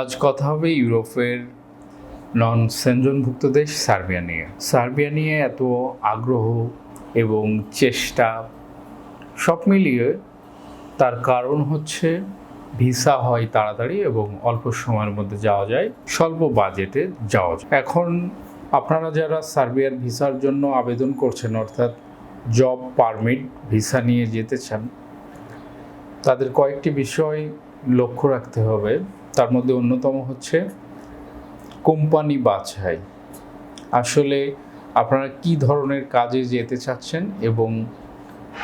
আজ কথা হবে ইউরোপের নন সেনজনভুক্ত দেশ সার্বিয়া নিয়ে। সার্বিয়া নিয়ে এত আগ্রহ এবং চেষ্টা সব মিলিয়ে তার কারণ হচ্ছে ভিসা হয় তাড়াতাড়ি এবং অল্প সময়ের মধ্যে যাওয়া যায়, স্বল্প বাজেটে যাওয়া যায়। এখন আপনারা যারা সার্বিয়ার ভিসার জন্য আবেদন করছেন, অর্থাৎ জব পারমিট, ভিসা নিয়ে যেতে চান, তাদের কয়েকটি বিষয় লক্ষ্য রাখতে হবে। তার মধ্যে অন্যতম হচ্ছে কোম্পানি বাছাই। আসলে আপনারা কি ধরনের কাজে যেতে চাচ্ছেন এবং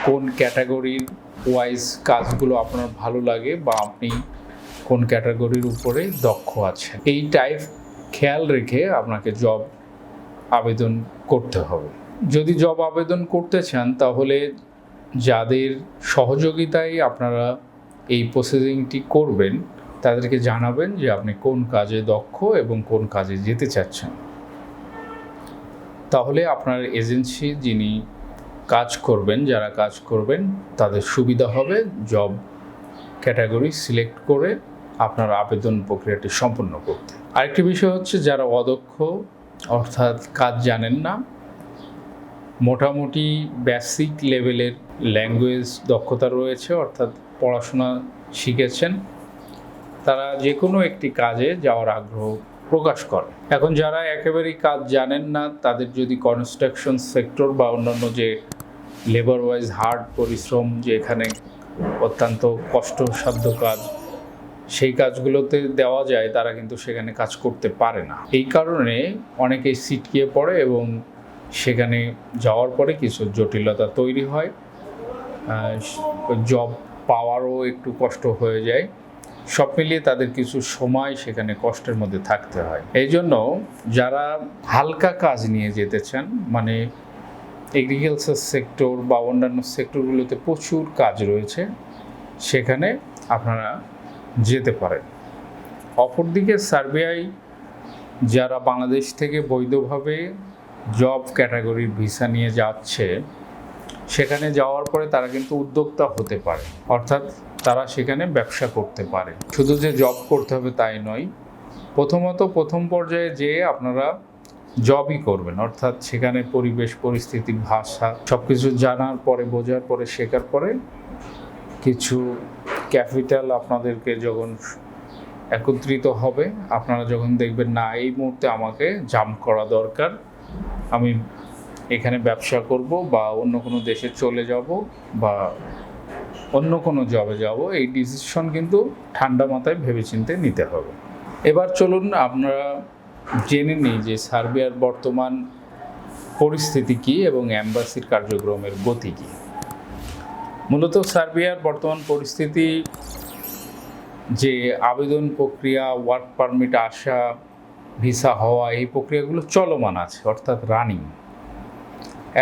কোন ক্যাটাগরির ওয়াইজ কাজগুলো আপনার ভালো লাগে বা আপনি কোন ক্যাটাগরির উপরে দক্ষ আছেন? এই টাইপ খেয়াল রেখে আপনাকে জব আবেদন করতে হবে। যদি জব আবেদন করতে চান, তাহলে যাদের সহযোগিতায় আপনারা এই প্রসেসিংটি করবেন তাদেরকে জানাবেন যে আপনি কোন কাজে দক্ষ এবং কোন কাজে যেতে চাচ্ছেন। তাহলে আপনার এজেন্সি যিনি কাজ করবেন, যারা কাজ করবেন, তাদের সুবিধা হবে। জব ক্যাটাগরি সিলেক্ট করে আপনার আবেদন প্রক্রিয়াটি সম্পন্ন করতে। আরেকটি বিষয় হচ্ছে, যারা অদক্ষ, অর্থাৎ কাজ জানেন না, মোটামুটি বেসিক লেভেলের ল্যাঙ্গুয়েজ দক্ষতা রয়েছে, অর্থাৎ পড়াশোনা শিখেছেন তারা যে কোনো একটি কাজে যাওয়ার আগ্রহ প্রকাশ করে। এখন যারা একেবারেই কাজ জানেন না, তাদের যদি কনস্ট্রাকশন সেক্টর বা অন্যান্য যে লেবার ওয়াইজ হার্ড পরিশ্রম যে এখানে অত্যন্ত কষ্টসাধ্য কাজ, সেই কাজগুলোতে দেওয়া যায়, তারা কিন্তু সেখানে কাজ করতে পারে না। এই কারণে অনেকেই সিটকিয়ে পড়ে এবং সেখানে যাওয়ার পরে কিছু জটিলতা তৈরি হয়। জব পাওয়ারও একটু কষ্ট হয়ে যায়। সব মিলিয়ে তাদের কিছু সময় সেখানে কষ্টের মধ্যে থাকতে হয়। এই জন্য যারা হালকা কাজ নিয়ে যেতে চান মানে এগ্রিকালচার সেক্টর বা অন্যান্য সেক্টরগুলোতে প্রচুর কাজ রয়েছে, সেখানে আপনারা যেতে পারেন। অপরদিকে সার্বিয়ায় যারা বাংলাদেশ থেকে বৈধভাবে জব ক্যাটাগরির ভিসা নিয়ে যাচ্ছে, সেখানে যাওয়ার পরে তারা কিন্তু উদ্যোক্তা হতে পারে। অর্থাৎ তারা সেখানে ব্যবসা করতে পারে। শুধু যে জব করতে হবে তাই নয়, প্রথমত প্রথম পর্যায়ে যে আপনারা জবই করবেন, অর্থাৎ সেখানে পরিবেশ, পরিস্থিতি, ভাষা সব কিছু জানার পরে, বোঝার পরে, শেখার পরে কিছু ক্যাপিটাল আপনাদেরকে যখন একত্রিত হবে, আপনারা যখন দেখবেন, না, এই মুহূর্তে আমাকে জাম্প করা দরকার, আমি এখানে ব্যবসা করব বা অন্য কোনো দেশে চলে যাব বা অন্য কোনো জবে যাব, এই ডিসিশন কিন্তু ঠান্ডা মাথায় ভেবেচিন্তে নিতে হবে। এবার চলুন আমরা জেনে নিই যে সার্বিয়ার বর্তমান পরিস্থিতি কী এবং অ্যাম্বাসির কার্যক্রমের গতি কী। মূলত সার্বিয়ার বর্তমান পরিস্থিতি যে আবেদন প্রক্রিয়া ওয়ার্ক পারমিট আসা ভিসা হওয়া, এই প্রক্রিয়াগুলো চলমান আছে, অর্থাৎ রানিং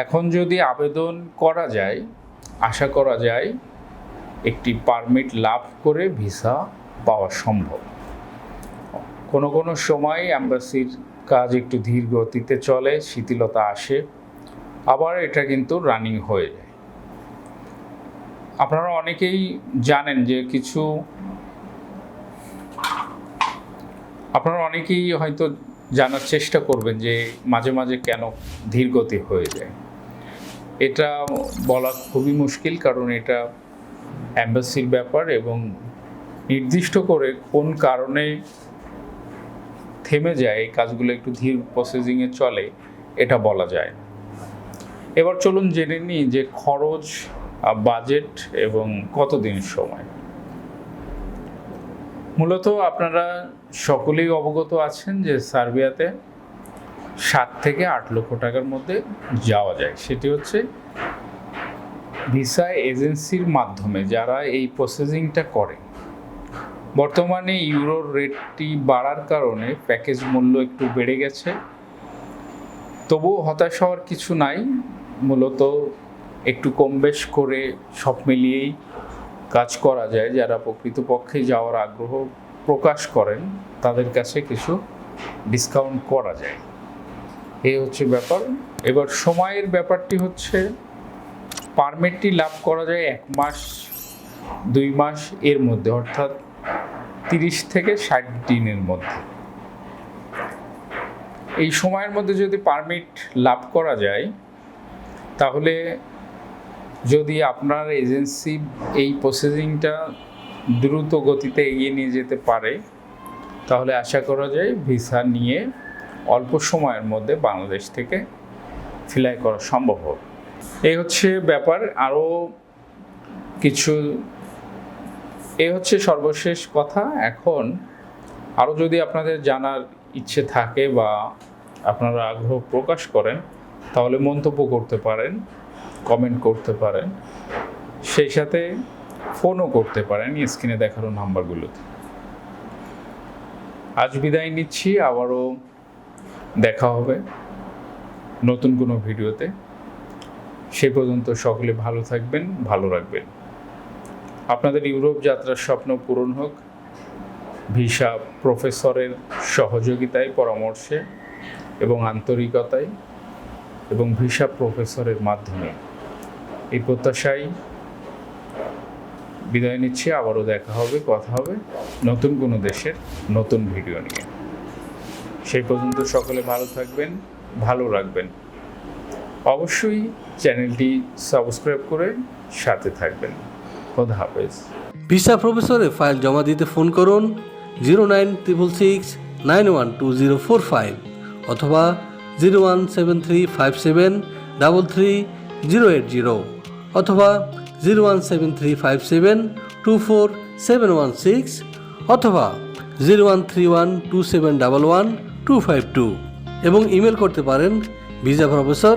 এখন যদি আবেদন করা যায়, আশা করা যায় একটি পারমিট লাভ করে ভিসা পাওয়া সম্ভব। কোনো কোনো সময় অ্যাম্বাসির কাজ একটু ধীর গতিতে চলে, শিথিলতা আসে, আবার এটা কিন্তু রানিং হয়ে যায়। আপনারা অনেকেই জানেন যে কিছু আপনারা অনেকেই হয়তো জানার চেষ্টা করবেন যে মাঝে মাঝে কেন ধীরগতি হয়ে যায়। এটা বলা খুবই মুশকিল, কারণ এটা অ্যাম্বাসির ব্যাপার এবং নির্দিষ্ট করে কোন কারণে থেমে যায়, এই কাজগুলো একটু ধীর প্রসেসিংয়ে চলে, এটা বলা যায় এবার চলুন জেনে নিই যে খরচ বাজেট এবং কতদিন সময়। মূলত আপনারা সকলেই অবগত আছেন যে সার্বিয়াতে সাত থেকে আট লক্ষ টাকার মধ্যে যাওয়া যায়। সেটি হচ্ছে ভিসা এজেন্সির মাধ্যমে যারা এই প্রসেসিংটা করে, বর্তমানে ইউরোর রেটটি বাড়ার কারণে প্যাকেজ মূল্য একটু বেড়ে গেছে। তবুও হতাশ হওয়ার কিছু নাই, মূলত একটু কম বেশ করে সব মিলিয়েই কাজ করা যায়। যারা প্রকৃতপক্ষে যাওয়ার আগ্রহ প্রকাশ করেন, তাদের কাছে কিছু ডিসকাউন্ট করা যায়। এই হচ্ছে ব্যাপার। এবার সময়ের ব্যাপারটি হচ্ছে পারমিটটি লাভ করা যায় এক মাস, দুই মাস এর মধ্যে, অর্থাৎ তিরিশ থেকে ষাট দিনের মধ্যে। এই সময়ের মধ্যে যদি পারমিট লাভ করা যায়, তাহলে যদি আপনার এজেন্সি এই প্রসেসিংটা দ্রুত গতিতে এগিয়ে নিয়ে যেতে পারে, তাহলে আশা করা যায় ভিসা নিয়ে অল্প সময়ের মধ্যে বাংলাদেশ থেকে ফিলাই করা সম্ভব হবে। এই হচ্ছে ব্যাপার। আরও কিছু এই হচ্ছে সর্বশেষ কথা। এখন আরও যদি আপনাদের জানার ইচ্ছে থাকে বা আপনারা আগ্রহ প্রকাশ করেন, তাহলে মন্তব্য করতে পারেন কমেন্ট করতে পারেন। সেই সাথে ফোনও করতে পারেন স্ক্রিনে দেখানো নাম্বারগুলোতে। আজ বিদায় নিচ্ছি, আবারও দেখা হবে নতুন কোনো ভিডিওতে। সে পর্যন্ত সকলে ভালো থাকবেন, ভালো রাখবেন। আপনাদের ইউরোপ যাত্রার স্বপ্ন পূরণ হোক। ভিসা প্রফেসরের সহযোগিতায়, পরামর্শে এবং আন্তরিকতায় এবং ভিসা প্রফেসরের মাধ্যমে। এই প্রত্যাশায় বিদায় নিচ্ছি। আবারও দেখা হবে, কথা হবে নতুন কোনো দেশের নতুন ভিডিও নিয়ে। সেই পর্যন্ত সকলে ভালো থাকবেন, ভালো রাখবেন। অবশ্যই চ্যানেলটি সাবস্ক্রাইব করে সাথে থাকবেন। খোদা হাফেজ। ভিসা প্রফেসরে ফাইল জমা দিতে ফোন করুন zero nine triple six nine one two zero four five অথবা zero one seven three five seven double three zero eight zero অথবা zero one seven three five seven two four seven one six অথবা zero one three one two seven double one two five two এবং email করতে পারেন visa professor